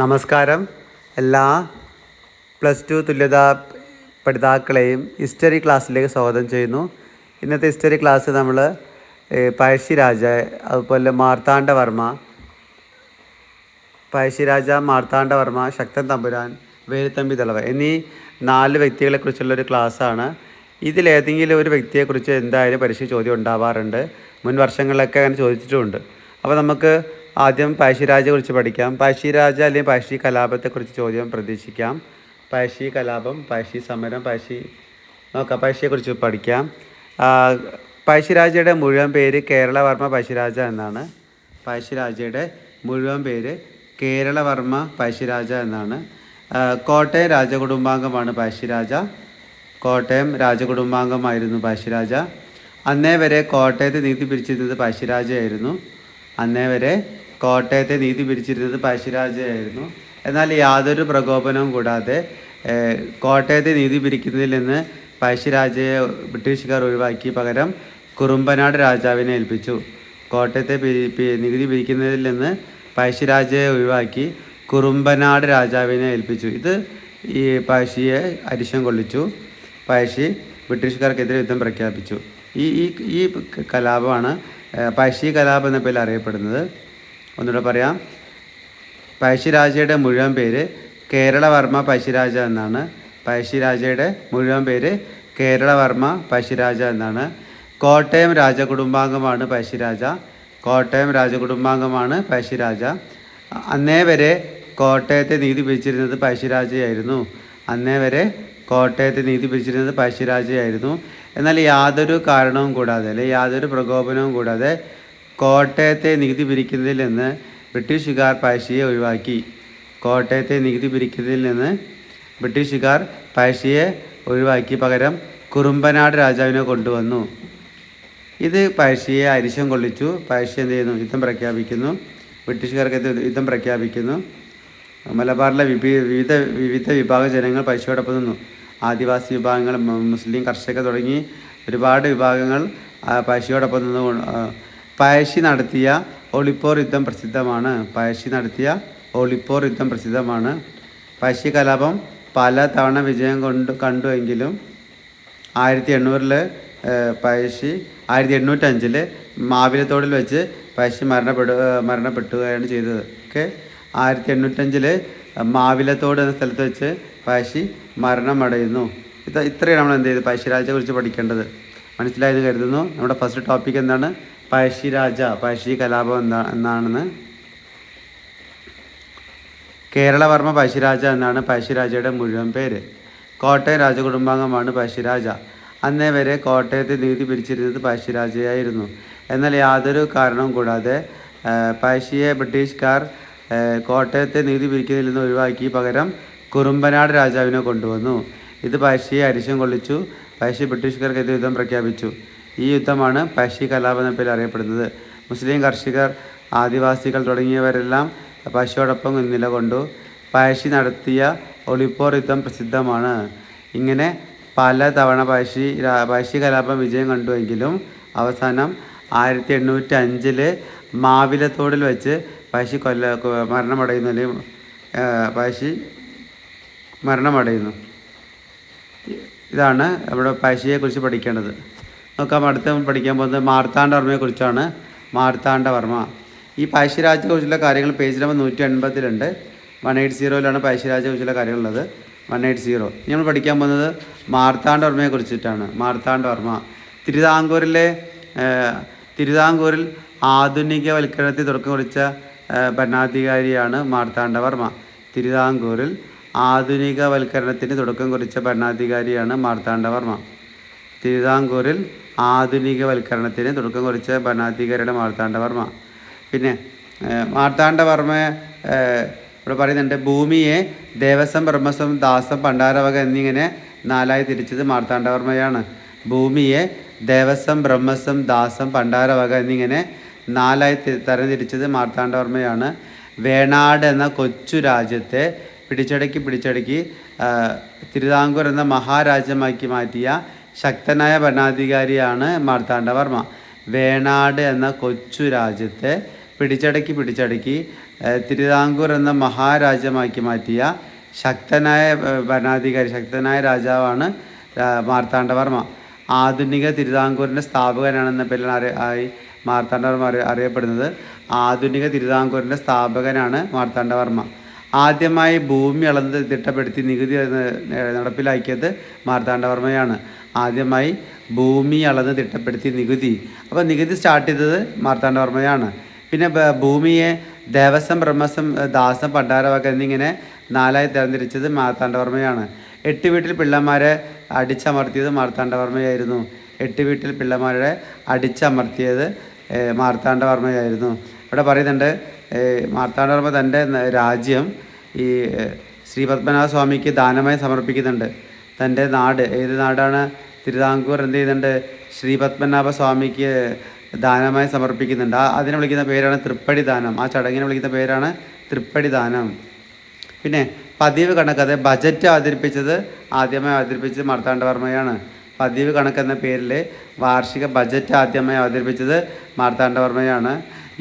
നമസ്കാരം. എല്ലാ plus two തുല്യതാ പഠിതാക്കളെയും ഹിസ്റ്ററി ക്ലാസ്സിലേക്ക് സ്വാഗതം ചെയ്യുന്നു. ഇന്നത്തെ ഹിസ്റ്ററി ക്ലാസ് നമ്മൾ പഴശ്ശിരാജ അതുപോലെ മാർത്താണ്ഡവർമ്മ പഴശ്ശിരാജ മാർത്താണ്ഡവർമ്മ ശക്തൻ തമ്പുരാൻ വേലുത്തമ്പി തളവ എന്നീ നാല് വ്യക്തികളെക്കുറിച്ചുള്ള ഒരു ക്ലാസ്സാണ്. ഇതിലേതെങ്കിലും ഒരു വ്യക്തിയെക്കുറിച്ച് എന്തായാലും പരീക്ഷ ചോദ്യം ഉണ്ടാവാറുണ്ട്. മുൻ വർഷങ്ങളിലൊക്കെ അങ്ങനെ ചോദിച്ചിട്ടുമുണ്ട്. അപ്പോൾ നമുക്ക് ആദ്യം പഴശ്ശിരാജയെ കുറിച്ച് പഠിക്കാം. പഴശ്ശിരാജ അല്ലെങ്കിൽ പഴശ്ശി കലാപത്തെക്കുറിച്ച് ചോദ്യം പ്രതീക്ഷിക്കാം. പഴശ്ശി കലാപം പഴശ്ശി സമരം പഴശ്ശി നോക്കാം പഴശ്ശിയെക്കുറിച്ച് പഠിക്കാം. പഴശ്ശിരാജയുടെ മുഴുവൻ പേര് കേരളവർമ്മ പഴശ്ശിരാജ എന്നാണ്. പഴശ്ശിരാജയുടെ മുഴുവൻ പേര് കേരളവർമ്മ പഴശ്ശിരാജ എന്നാണ്. കോട്ടയം രാജകുടുംബാംഗമാണ് പഴശ്ശിരാജ. കോട്ടയം രാജകുടുംബാംഗമായിരുന്നു പഴശ്ശിരാജ. അന്നേ വരെ കോട്ടയത്ത് നീതി പിരിച്ചിരുന്നത് പഴശ്ശിരാജയായിരുന്നു. അന്നേ വരെ കോട്ടയത്തെ നീതി പിരിച്ചിരുന്നത് പഴശ്ശിരാജയായിരുന്നു എന്നാൽ യാതൊരു പ്രകോപനവും കൂടാതെ കോട്ടയത്തെ നീതി പിരിക്കുന്നതിൽ നിന്ന് പഴശ്ശിരാജയെ ബ്രിട്ടീഷുകാർ ഒഴിവാക്കി പകരം കുറുമ്പനാട് രാജാവിനെ ഏൽപ്പിച്ചു. കോട്ടയത്തെ നികുതി പിരിക്കുന്നതിൽ നിന്ന് പഴശ്ശിരാജയെ ഒഴിവാക്കി കുറുമ്പനാട് രാജാവിനെ ഏൽപ്പിച്ചു. ഇത് ഈ പഴശ്ശിയെ അരിശം കൊള്ളിച്ചു. പഴശ്ശി ബ്രിട്ടീഷുകാർക്കെതിരെ യുദ്ധം പ്രഖ്യാപിച്ചു. ഈ ഈ കലാപമാണ് പഴശ്ശി കലാപം എന്ന പേരിൽ അറിയപ്പെടുന്നത്. ഒന്നുകൂടെ പറയാം. പഴശ്ശിരാജയുടെ മുഴുവൻ പേര് കേരളവർമ്മ പഴശ്ശിരാജ എന്നാണ്. പഴശ്ശിരാജയുടെ മുഴുവൻ പേര് കേരളവർമ്മ പഴശ്ശിരാജ എന്നാണ്. കോട്ടയം രാജകുടുംബാംഗമാണ് പഴശ്ശിരാജ. കോട്ടയം രാജകുടുംബാംഗമാണ് പഴശ്ശിരാജ. അന്നേ വരെ കോട്ടയത്തെ നീതി പിരിച്ചിരുന്നത് പഴശ്ശിരാജയായിരുന്നു. അന്നേ വരെ കോട്ടയത്തെ നീതി പിരിച്ചിരുന്നത് പഴശ്ശിരാജയായിരുന്നു. എന്നാൽ യാതൊരു കാരണവും കൂടാതെ അല്ലെ യാതൊരു പ്രകോപനവും കൂടാതെ കോട്ടയത്തെ നികുതി പിരിക്കുന്നതിൽ നിന്ന് ബ്രിട്ടീഷുകാർ പഴശ്ശിയെ ഒഴിവാക്കി. കോട്ടയത്തെ നികുതി പിരിക്കുന്നതിൽ നിന്ന് ബ്രിട്ടീഷുകാർ പഴശ്ശിയെ ഒഴിവാക്കി പകരം കുറുമ്പനാട് രാജാവിനെ കൊണ്ടുവന്നു. ഇത് പഴശ്ശിയെ അരിശം കൊള്ളിച്ചു. പഴശ്ശി എന്ത് ചെയ്യുന്നു? യുദ്ധം പ്രഖ്യാപിക്കുന്നു. ബ്രിട്ടീഷുകാർക്കെതിരെ യുദ്ധം പ്രഖ്യാപിക്കുന്നു. മലബാറിലെ വിപി വിവിധ വിവിധ വിഭാഗ ജനങ്ങൾ പഴശ്ശിയോടൊപ്പം നിന്നു. ആദിവാസി വിഭാഗങ്ങൾ മുസ്ലിം കർഷക തുടങ്ങി ഒരുപാട് വിഭാഗങ്ങൾ പഴശ്ശിയോടൊപ്പം നിന്ന് പഴശ്ശി നടത്തിയ ഒളിപ്പോർ യുദ്ധം പ്രസിദ്ധമാണ്. പഴശ്ശി നടത്തിയ ഒളിപ്പോർ യുദ്ധം പ്രസിദ്ധമാണ്. പഴശ്ശി കലാപം പല തവണ വിജയം കൊണ്ട് കണ്ടുവെങ്കിലും ആയിരത്തി എണ്ണൂറിൽ പഴശ്ശി ആയിരത്തി എണ്ണൂറ്റഞ്ചിൽ മാവിലത്തോടിൽ വെച്ച് പഴശ്ശി മരണപ്പെടു മരണപ്പെട്ടുകയാണ് ചെയ്തത് ഓക്കെ ആയിരത്തി എണ്ണൂറ്റഞ്ചിൽ മാവിലത്തോട് എന്ന സ്ഥലത്ത് വെച്ച് പഴശ്ശി മരണമടയുന്നു. ഇത് ഇത്രയാണ് നമ്മൾ എന്ത് ചെയ്ത് പഴശ്ശിരാജയെ കുറിച്ച് പഠിക്കേണ്ടത്. മനസ്സിലായെന്ന് കരുതുന്നു. നമ്മുടെ ഫസ്റ്റ് ടോപ്പിക് എന്താണ്? പഴശ്ശിരാജ പഴശ്ശി കലാപം എന്താ എന്നാണെന്ന്. കേരളവർമ്മ പഴശ്ശിരാജ എന്നാണ് പഴശ്ശിരാജയുടെ മുഴുവൻ പേര്. കോട്ടയം രാജകുടുംബാംഗമാണ് പഴശ്ശിരാജ അന്നേ വരെ കോട്ടയത്തെ നീതി പിരിച്ചിരുന്നത് പഴശ്ശിരാജയായിരുന്നു എന്നാൽ യാതൊരു കാരണവും കൂടാതെ പഴശ്ശിയെ ബ്രിട്ടീഷുകാർ കോട്ടയത്തെ നീതി പിരിക്കുന്നതിൽ നിന്ന് ഒഴിവാക്കി പകരം കുറുമ്പനാട് രാജാവിനെ കൊണ്ടുവന്നു. ഇത് പഴശ്ശിയെ അരിശം കൊള്ളിച്ചു പഴശ്ശി ബ്രിട്ടീഷുകാർക്കെതിരെ യുദ്ധം പ്രഖ്യാപിച്ചു. ഈ യുദ്ധമാണ് പശി കലാപം എന്ന പേരിൽ അറിയപ്പെടുന്നത്. മുസ്ലിം കർഷകർ ആദിവാസികൾ തുടങ്ങിയവരെല്ലാം പശുവോടൊപ്പം നിലകൊണ്ടു പഴശ്ശി നടത്തിയ ഒളിപ്പോർ യുദ്ധം പ്രസിദ്ധമാണ്. ഇങ്ങനെ പല തവണ പശി പഴശ്ശി കലാപം വിജയം കണ്ടുവെങ്കിലും അവസാനം ആയിരത്തി എണ്ണൂറ്റി അഞ്ചിൽ മാവിലത്തോടിൽ വെച്ച് പഴശ്ശി കൊല്ല മരണമടയുന്ന പഴശ്ശി മരണമടയുന്നു. ഇതാണ് നമ്മുടെ പഴശ്ശിയെക്കുറിച്ച് പഠിക്കേണ്ടത്. നോക്കാം അടുത്ത പഠിക്കാൻ പോകുന്നത് മാർത്താണ്ഡവർമ്മയെക്കുറിച്ചാണ് മാർത്താണ്ഡവർമ്മ ഈ പഴശ്ശിരാജയെക്കുറിച്ചുള്ള കാര്യങ്ങൾ പേജ് നമ്പർ നൂറ്റി എൺപതിലുണ്ട് വൺ എയ്റ്റ് സീറോയിലാണ് പഴശ്ശിരാജയെക്കുറിച്ചുള്ള കാര്യങ്ങളുള്ളത്. വൺ എയ്റ്റ് സീറോ ഇനി നമ്മൾ പഠിക്കാൻ പോകുന്നത് മാർത്താണ്ഡവർമ്മയെ കുറിച്ചിട്ടാണ്. മാർത്താണ്ഡവർമ്മ തിരുവിതാംകൂറിലെ തിരുവിതാംകൂറിൽ ആധുനികവൽക്കരണത്തിൽ തുടക്കം കുറിച്ച ഭരണാധികാരിയാണ് ഭരണാധികാരിയാണ് മാർത്താണ്ഡവർമ്മ തിരുവിതാംകൂറിൽ ആധുനികവൽക്കരണത്തിന് തുടക്കം കുറിച്ച ഭരണാധികാരിയാണ് മാർത്താണ്ഡവർമ്മ തിരുവിതാംകൂറിൽ ആധുനികവൽക്കരണത്തിന് തുടക്കം കുറിച്ച ഭരണാധികാരിയുടെ മാർത്താണ്ഡവർമ്മ പിന്നെ മാർത്താണ്ഡവർമ്മ ഇവിടെ പറയുന്നുണ്ട് ഭൂമിയെ ദേവസ്വം ബ്രഹ്മസ്വം ദാസം പണ്ടാരവക എന്നിങ്ങനെ നാലായി തിരിച്ചത് മാർത്താണ്ഡവർമ്മയാണ് ഭൂമിയെ ദേവസ്വം ബ്രഹ്മസ്വം ദാസം പണ്ടാരവക എന്നിങ്ങനെ നാലായി തരം തരംതിരിച്ചത് മാർത്താണ്ഡവർമ്മയാണ് വേണാട് എന്ന കൊച്ചു രാജ്യത്തെ പിടിച്ചടക്കി പിടിച്ചടക്കി തിരുവിതാംകൂർ എന്ന മഹാരാജ്യമാക്കി മാറ്റിയ ശക്തനായ ഭരണാധികാരിയാണ് മാർത്താണ്ഡവർമ്മ വേണാട് എന്ന കൊച്ചു രാജ്യത്തെ പിടിച്ചടക്കി പിടിച്ചടക്കി തിരുവിതാംകൂർ എന്ന മഹാരാജ്യമാക്കി മാറ്റിയ ശക്തനായ ഭരണാധികാരി ശക്തനായ രാജാവാണ് മാർത്താണ്ഡവർമ്മ ആധുനിക തിരുവിതാംകൂറിന്റെ സ്ഥാപകനാണെന്ന പേരിലാണ് അറി ആയി മാർത്താണ്ഡവർമ്മ അറിയ അറിയപ്പെടുന്നത്. ആധുനിക തിരുവിതാംകൂറിന്റെ സ്ഥാപകനാണ് മാർത്താണ്ഡവർമ്മ ആദ്യമായി ഭൂമി അളന്ന് തിട്ടപ്പെടുത്തി നികുതി നടപ്പിലാക്കിയത് മാർത്താണ്ഡവർമ്മയാണ് ആദ്യമായി ഭൂമി അളന്ന് തിട്ടപ്പെടുത്തി നികുതി. അപ്പോൾ നികുതി സ്റ്റാർട്ട് ചെയ്തത് മാർത്താണ്ഡവർമ്മയാണ്. പിന്നെ ഭൂമിയെ ദേവസ്വം ബ്രഹ്മസ്വം ദാസം പണ്ടാരവക എന്നിങ്ങനെ നാലായി തരംതിരിച്ചത് മാർത്താണ്ഡവർമ്മയാണ്. എട്ട് വീട്ടിൽ പിള്ളമാരെ അടിച്ചമർത്തിയത് മാർത്താണ്ഡവർമ്മയായിരുന്നു. എട്ട് വീട്ടിൽ പിള്ളമാരെ അടിച്ചമർത്തിയത് മാർത്താണ്ഡവർമ്മയായിരുന്നു. ഇവിടെ പറയുന്നുണ്ട് മാർത്താണ്ഡവർമ്മ തന്റെ രാജ്യം ഈ ശ്രീ പത്മനാഭ സ്വാമിക്ക് ദാനമായി സമർപ്പിക്കുന്നുണ്ട്. തന്റെ നാട് ഏത് നാടാണ്? തിരുവിതാംകൂർ എന്ത് ചെയ്യുന്നുണ്ട്? ശ്രീ പത്മനാഭ സ്വാമിക്ക് ദാനമായി സമർപ്പിക്കുന്നുണ്ട്. ആ അതിനെ വിളിക്കുന്ന പേരാണ് തൃപ്പടി ദാനം. ആ ചടങ്ങിനെ വിളിക്കുന്ന പേരാണ് തൃപ്പടി ദാനം. പിന്നെ പതിവ് കണക്ക് അതായത് ബജറ്റ് അവതരിപ്പിച്ചത് ആദ്യമായി അവതരിപ്പിച്ചത് മാർത്താണ്ഡവർമ്മയാണ് പതിവ് കണക്ക് എന്ന പേരിൽ വാർഷിക ബജറ്റ് ആദ്യമായി അവതരിപ്പിച്ചത് മാർത്താണ്ഡവർമ്മയാണ്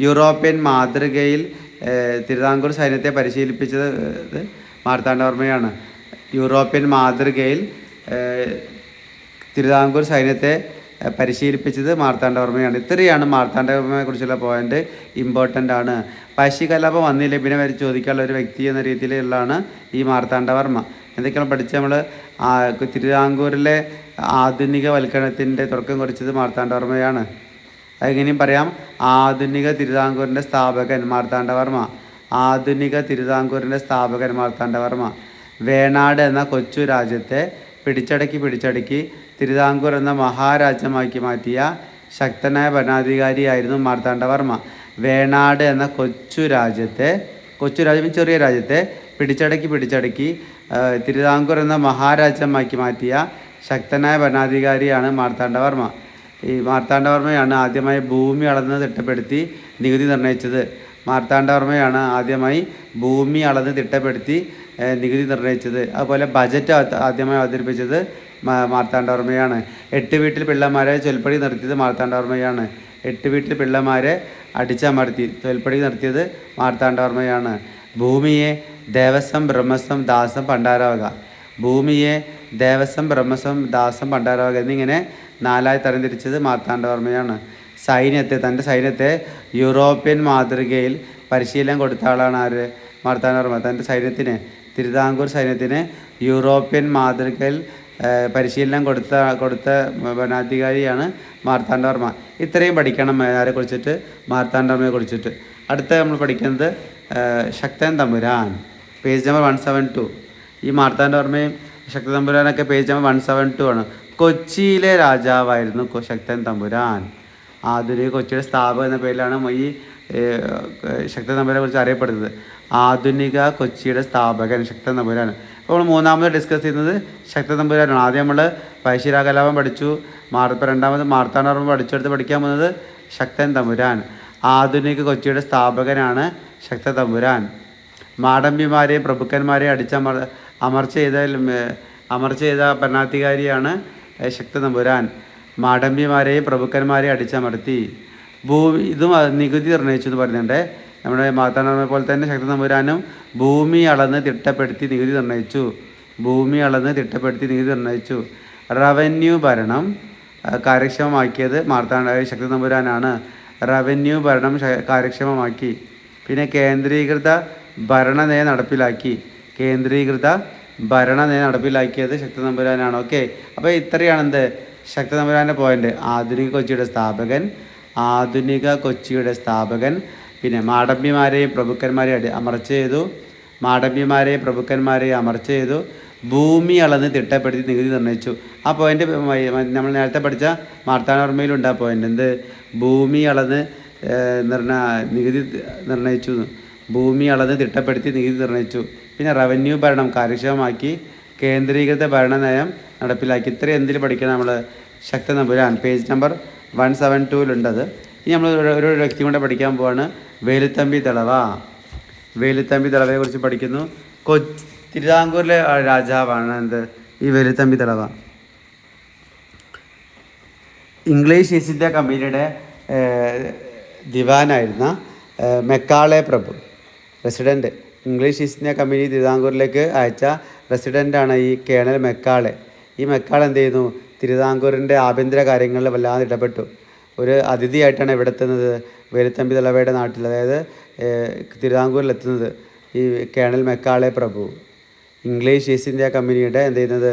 യൂറോപ്യൻ മാതൃകയിൽ തിരുവിതാംകൂർ സൈന്യത്തെ പരിശീലിപ്പിച്ചത് മാർത്താണ്ഡവർമ്മയാണ് യൂറോപ്യൻ മാതൃകയിൽ തിരുവിതാംകൂർ സൈന്യത്തെ പരിശീലിപ്പിച്ചത് മാർത്താണ്ഡവർമ്മയാണ് ഇത്രയാണ് മാർത്താണ്ഡവർമ്മയെ കുറിച്ചുള്ള പോയിന്റ് ഇമ്പോർട്ടന്റ് ആണ്. പശി കലാപം വന്നില്ല? പിന്നെ വരെ ചോദിക്കാനുള്ള ഒരു വ്യക്തി എന്ന രീതിയിലുള്ളതാണ് ഈ മാർത്താണ്ഡവർമ്മ എന്തൊക്കെയാണ് പഠിച്ച് നമ്മൾ തിരുവിതാംകൂറിലെ ആധുനികവൽക്കരണത്തിന്റെ തുടക്കം കുറിച്ചത് മാർത്താണ്ഡവർമ്മയാണ് അതെങ്ങനെയും പറയാം. ആധുനിക തിരുവിതാംകൂറിന്റെ സ്ഥാപകൻ മാർത്താണ്ഡവർമ്മ ആധുനിക തിരുവിതാംകൂറിന്റെ സ്ഥാപകൻ മാർത്താണ്ഡവർമ്മ വേണാട് എന്ന കൊച്ചു രാജ്യത്തെ പിടിച്ചടക്കി പിടിച്ചടക്കി തിരുവിതാംകൂർ എന്ന മഹാരാജ്യമാക്കി മാറ്റിയ ശക്തനായ ഭരണാധികാരിയായിരുന്നു മാർത്താണ്ഡവർമ്മ വേണാട് എന്ന കൊച്ചു രാജ്യത്തെ കൊച്ചു രാജ്യം ചെറിയ രാജ്യത്തെ പിടിച്ചടക്കി പിടിച്ചടക്കി തിരുവിതാംകൂർ എന്ന മഹാരാജ്യമാക്കി മാറ്റിയ ശക്തനായ ഭരണാധികാരിയാണ് മാർത്താണ്ഡവർമ്മ ഈ മാർത്താണ്ഡവർമ്മയാണ് ആദ്യമായി ഭൂമി അളന്ന് തിട്ടപ്പെടുത്തി നികുതി നിർണയിച്ചത്. മാർത്താണ്ഡവർമ്മയാണ് ആദ്യമായി ഭൂമി അളന്ന് തിട്ടപ്പെടുത്തി നികുതി നിർണയിച്ചത് അതുപോലെ ബജറ്റ് ആദ്യമായി അവതരിപ്പിച്ചത് മാർത്താണ്ഡവർമ്മയാണ്. എട്ട് വീട്ടിൽ പിള്ളമാരെ ചൊൽപ്പടി നിർത്തിയത് മാർത്താണ്ഡവർമ്മയാണ്. എട്ട് വീട്ടിൽ പിള്ളമാരെ അടിച്ചമർത്തി ചൊൽപ്പടി നിർത്തിയത് മാർത്താണ്ഡവർമ്മയാണ്. ഭൂമിയെ ദേവസ്വം ബ്രഹ്മസ്വം ദാസം പണ്ടാരവക ഭൂമിയെ ദേവസ്വം ബ്രഹ്മസ്വം ദാസം പണ്ടാരവക എന്നിങ്ങനെ നാലായി തരംതിരിച്ചത് മാർത്താണ്ഡവർമ്മയാണ്. സൈന്യത്തെ തന്റെ സൈന്യത്തെ യൂറോപ്യൻ മാതൃകയിൽ പരിശീലനം കൊടുത്ത ആളാണ് ആര്? മാർത്താണ്ഡവർമ്മ. തന്റെ സൈന്യത്തിന് തിരുവിതാംകൂർ സൈന്യത്തിന് യൂറോപ്യൻ മാതൃകയിൽ പരിശീലനം കൊടുത്ത കൊടുത്ത ഭരണാധികാരിയാണ് മാർത്താണ്ഡവർമ്മ ഇത്രയും പഠിക്കണം മേനാരെ കുറിച്ചിട്ട് മാർത്താണ്ഡവർമ്മയെ കുറിച്ചിട്ട്. അടുത്ത നമ്മൾ പഠിക്കുന്നത് Shakthan Thampuran page number one seven two. ഈ മാർത്താണ്ഡവർമ്മയും ശക്തൻ തമ്പുരാനൊക്കെ page number one seven two ആണ്. കൊച്ചിയിലെ രാജാവായിരുന്നു ശക്തൻ തമ്പുരാൻ. ആധുനിക കൊച്ചിയുടെ സ്ഥാപക എന്ന പേരിലാണ് ഈ ശക്തൻ തമ്പുരാനെ കുറിച്ച് അറിയപ്പെടുന്നത്. ആധുനിക കൊച്ചിയുടെ സ്ഥാപകൻ ശക്തൻ തമ്പുരാനാണ്. അപ്പോൾ നമ്മൾ മൂന്നാമത് ഡിസ്കസ് ചെയ്യുന്നത് ശക്തൻ തമ്പുരാനാണ്. ആദ്യം നമ്മൾ പൈശിരാകലാപം പഠിച്ചു. മാർ ഇപ്പോൾ രണ്ടാമത് മാർത്താണ്ഡവർമ്മ പഠിച്ചെടുത്ത് പഠിക്കാൻ പോകുന്നത് ശക്തൻ തമ്പുരാൻ ആധുനിക കൊച്ചിയുടെ സ്ഥാപകനാണ് ശക്തൻ തമ്പുരാൻ. മാടമ്പിമാരെയും പ്രഭുക്കന്മാരെയും അടിച്ചമർ അമർച്ച ചെയ്ത അമർച്ച ചെയ്ത ഭരണാധികാരിയാണ് ശക്തൻ ശക്ത തമ്പുരാൻ. മാടമ്പിമാരെയും പ്രഭുക്കന്മാരെയും അടിച്ചമർത്തി. ഭൂമി ഇതും നികുതി നിർണയിച്ചു എന്ന് പറയുന്നുണ്ട്. നമ്മുടെ മാതാണ്ഡവനെ പോലെ തന്നെ ശക്തി നമ്പുരാനും ഭൂമി അളന്ന് തിട്ടപ്പെടുത്തി നികുതി നിർണയിച്ചു ഭൂമി അളന്ന് തിട്ടപ്പെടുത്തി നികുതി നിർണയിച്ചു റവന്യൂ ഭരണം കാര്യക്ഷമമാക്കിയത് മാർത്താണ്ഡ ശക്തി നമ്പുരാനാണ് റവന്യൂ ഭരണം കാര്യക്ഷമമാക്കി. പിന്നെ കേന്ദ്രീകൃത ഭരണനയം നടപ്പിലാക്കി. കേന്ദ്രീകൃത ഭരണനയം നടപ്പിലാക്കിയത് ശക്തി നമ്പുരാനാണ് ഓക്കെ അപ്പോൾ ഇത്രയാണ് എന്ത് ശക്തി നമ്പുരാന്റെ പോയിന്റ് ആധുനിക കൊച്ചിയുടെ സ്ഥാപകൻ ആധുനിക കൊച്ചിയുടെ സ്ഥാപകൻ പിന്നെ മാടമ്പിമാരെയും പ്രഭുക്കന്മാരെയും അമർച്ച ചെയ്തു. മാടമ്പിമാരെയും പ്രഭുക്കന്മാരെയും അമർച്ച ചെയ്തു. ഭൂമി അളന്ന് തിട്ടപ്പെടുത്തി നികുതി നിർണയിച്ചു ആ പോയിന്റ് നമ്മൾ നേരത്തെ പഠിച്ച മാർത്താനോർമ്മയിലുണ്ട് ആ പോയിന്റ് എന്ത്? ഭൂമി അളന്ന് നിർണ നികുതി നിർണയിച്ചു ഭൂമി അളന്ന് തിട്ടപ്പെടുത്തി നികുതി നിർണയിച്ചു പിന്നെ റവന്യൂ ഭരണം കാര്യക്ഷമമാക്കി കേന്ദ്രീകൃത ഭരണനയം നടപ്പിലാക്കി. ഇത്രയും എന്തിൽ പഠിക്കണം നമ്മൾ Shakthan Thampuran page number one seven ടൂവിലുണ്ടത് ഇനി നമ്മൾ ഒരു വ്യക്തി കൊണ്ട് പഠിക്കാൻ പോവാണ്. വേലുത്തമ്പി തളവ. വേലുത്തമ്പി തളവയെ കുറിച്ച് പഠിക്കുന്നു. കൊ തിരുവിതാംകൂറിലെ രാജാവാണ് എന്ത്? ഈ Veluthampi Dalawa. English East India കമ്പനിയുടെ ദിവാനായിരുന്ന മെക്കാളെ പ്രഭു. Resident English East India company തിരുവിതാംകൂറിലേക്ക് അയച്ച റെസിഡന്റാണ് ഈ കേണൽ മെക്കാളെ. ഈ മെക്കാൾ എന്ത് ചെയ്യുന്നു? തിരുവിതാംകൂറിന്റെ ആഭ്യന്തര കാര്യങ്ങളിൽ വല്ലാതെ ഇടപെട്ടു. ഒരു അതിഥിയായിട്ടാണ് ഇവിടെ എത്തുന്നത്. വേലുത്തമ്പി തലവയുടെ നാട്ടിൽ അതായത് തിരുവിതാംകൂറിലെത്തുന്നത് ഈ കേണൽ മെക്കാളെ പ്രഭു. ഇംഗ്ലീഷ് ഈസ്റ്റ് ഇന്ത്യ കമ്പനിയുടെ എന്ത് ചെയ്യുന്നത്?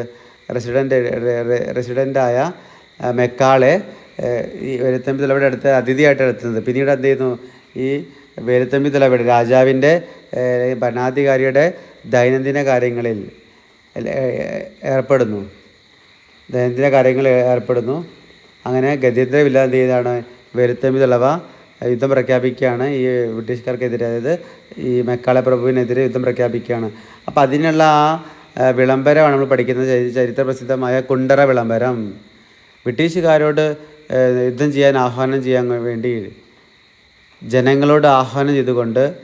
റെസിഡന്റ് റെസിഡന്റായ മെക്കാളെ ഈ വേലുത്തമ്പി തലവയുടെ അടുത്ത് അതിഥിയായിട്ടാണ് എത്തുന്നത്. പിന്നീട് എന്ത് ചെയ്യുന്നു? ഈ വേലുത്തമ്പി തലവയുടെ രാജാവിന്റെ ഭരണാധികാരിയുടെ ദൈനംദിന കാര്യങ്ങളിൽ ഏർപ്പെടുന്നു. ദൈനംദിന കാര്യങ്ങളിൽ ഏർപ്പെടുന്നു. അങ്ങനെ ഗത്യന്തരമില്ലാതെ ചെയ്താണ് വെരുത്തമ്പി യുദ്ധം പ്രഖ്യാപിക്കുകയാണ് ഈ ബ്രിട്ടീഷുകാർക്കെതിരെ. അതായത് ഈ മെക്കാളെ പ്രഭുവിനെതിരെ യുദ്ധം പ്രഖ്യാപിക്കുകയാണ്. അപ്പോൾ അതിനുള്ള ആ വിളംബരമാണ് നമ്മൾ പഠിക്കുന്നത്. ചരി- ചരിത്ര പ്രസിദ്ധമായ കുണ്ടറ വിളംബരം. ബ്രിട്ടീഷുകാരോട് യുദ്ധം ചെയ്യാൻ ആഹ്വാനം ചെയ്യാൻ വേണ്ടി ജനങ്ങളോട് ആഹ്വാനം ചെയ്തുകൊണ്ട്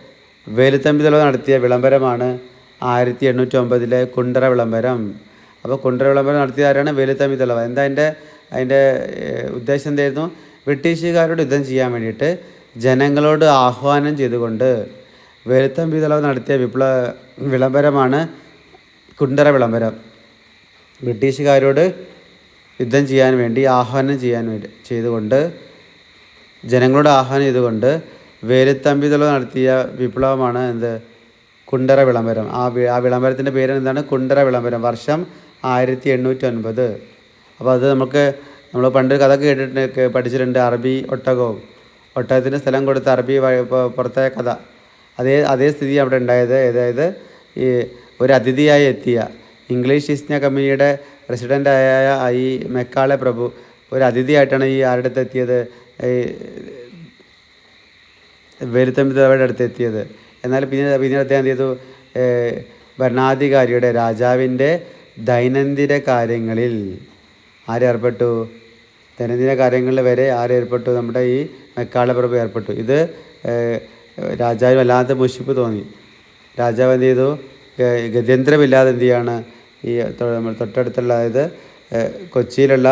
വേലുത്തമ്പി തലവ നടത്തിയ വിളംബരമാണ് ആയിരത്തി എണ്ണൂറ്റി ഒമ്പതിലെ കുണ്ടറ വിളംബരം. അപ്പോൾ കുണ്ടറ വിളംബരം നടത്തിയ ആരാണ്? വേലുത്തമ്പി തലവ എന്താ അതിന്റെ അതിന്റെ ഉദ്ദേശം എന്തായിരുന്നു? ബ്രിട്ടീഷുകാരോട് യുദ്ധം ചെയ്യാൻ വേണ്ടിയിട്ട് ജനങ്ങളോട് ആഹ്വാനം ചെയ്തുകൊണ്ട് വേലുത്തമ്പി വിതളവ് നടത്തിയ വിപ്ലവ വിളംബരമാണ് കുണ്ടറ വിളംബരം. ബ്രിട്ടീഷുകാരോട് യുദ്ധം ചെയ്യാൻ വേണ്ടി ആഹ്വാനം ചെയ്യാൻ വേണ്ടി ചെയ്തുകൊണ്ട് ജനങ്ങളോട് ആഹ്വാനം ചെയ്തുകൊണ്ട് വേലുത്തമ്പി തലവ നടത്തിയ വിപ്ലവമാണ് എന്ത്? കുണ്ടറ വിളംബരം. ആ ആ വിളംബരത്തിന്റെ പേര് എന്താണ്? കുണ്ടറ വിളംബരം. വർഷം ആയിരത്തി എണ്ണൂറ്റി ഒൻപത്. അപ്പോൾ അത് നമുക്ക് നമ്മൾ പണ്ട് കഥ കേട്ടിട്ടുണ്ട് പഠിച്ചിട്ടുണ്ട് അറബി ഒട്ടകവും. ഒട്ടകത്തിന് സ്ഥലം കൊടുത്ത് അറബി പുറത്തെ കഥ. അതേ അതേ സ്ഥിതി അവിടെ ഉണ്ടായത്. അതായത് ഈ ഒരു അതിഥിയായി എത്തിയ ഇംഗ്ലീഷ് ഈസ്റ്റ് കമ്പനിയുടെ റെസിഡന്റായ ഈ മെക്കാളെ പ്രഭു ഒരു അതിഥിയായിട്ടാണ് ഈ ആരുടെ അടുത്ത് എത്തിയത്? ഈ വേലുത്തമ്പി തലവയുടെ അടുത്ത് എത്തിയത്. എന്നാൽ പിന്നീട് പിന്നീട് അദ്ദേഹം എന്ത് ചെയ്തു? ഭരണാധികാരിയുടെ രാജാവിന്റെ ദൈനംദിന കാര്യങ്ങളിൽ ആരേർപ്പെട്ടു? ദൈനംദിന കാര്യങ്ങളിൽ വരെ ആരേർപ്പെട്ടു. നമ്മുടെ ഈ മെക്കാള പ്രഭു ഏർപ്പെട്ടു. ഇത് രാജാവിന് വല്ലാത്ത മുഷിപ്പ് തോന്നി. രാജാവ് എന്ത് ചെയ്തു? ഗത്യന്തരമില്ലാതെ എന്ത് ചെയ്യാണ്? ഈ തൊട്ടടുത്തുള്ള അതായത് കൊച്ചിയിലുള്ള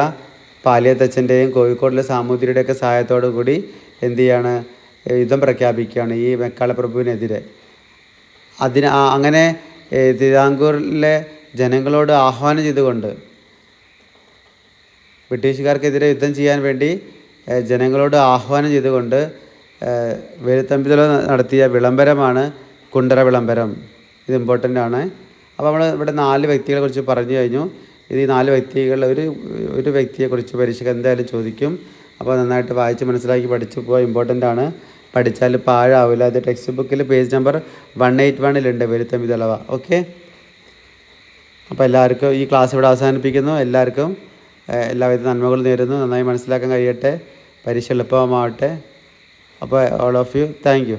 പാലിയത്തച്ഛന്റെയും കോഴിക്കോടിലെ സാമൂതിരിയുടെയൊക്കെ സഹായത്തോടു കൂടി എന്ത് ചെയ്യാണ്? യുദ്ധം പ്രഖ്യാപിക്കുകയാണ് ഈ മെക്കാള പ്രഭുവിനെതിരെ. അതിന് അങ്ങനെ തിരുവിതാംകൂറിലെ ജനങ്ങളോട് ആഹ്വാനം ചെയ്തുകൊണ്ട് ബ്രിട്ടീഷുകാർക്കെതിരെ യുദ്ധം ചെയ്യാൻ വേണ്ടി ജനങ്ങളോട് ആഹ്വാനം ചെയ്തുകൊണ്ട് വേലുത്തമ്പിതല നടത്തിയ വിളംബരമാണ് കുണ്ടറ വിളംബരം. ഇത് ഇമ്പോർട്ടന്റ് ആണ്. അപ്പോൾ നമ്മൾ ഇവിടെ നാല് വ്യക്തികളെ കുറിച്ച് പറഞ്ഞു കഴിഞ്ഞു. ഇത് ഈ നാല് വ്യക്തികളിൽ ഒരു ഒരു വ്യക്തിയെക്കുറിച്ച് പരീക്ഷയ്ക്ക് എന്തായാലും ചോദിക്കും. അപ്പോൾ നന്നായിട്ട് വായിച്ച് മനസ്സിലാക്കി പഠിച്ചു പോകാൻ ഇമ്പോർട്ടന്റ് ആണ്. പഠിച്ചാൽ പാഴാവില്ല അത് ടെക്സ്റ്റ് ബുക്കിൽ പേജ് നമ്പർ വൺ എയ്റ്റ് വണ്ണിലുണ്ട് വേലുത്തമ്പി തലവ ഓക്കെ അപ്പോൾ എല്ലാവർക്കും ഈ ക്ലാസ് ഇവിടെ അവസാനിപ്പിക്കുന്നു. എല്ലാവർക്കും എല്ലാവിധ നന്മകൾ നേരുന്നു. നന്നായി മനസ്സിലാക്കാൻ കഴിയട്ടെ. പരീക്ഷ എളുപ്പമാവട്ടെ. അപ്പോൾ all of you thank you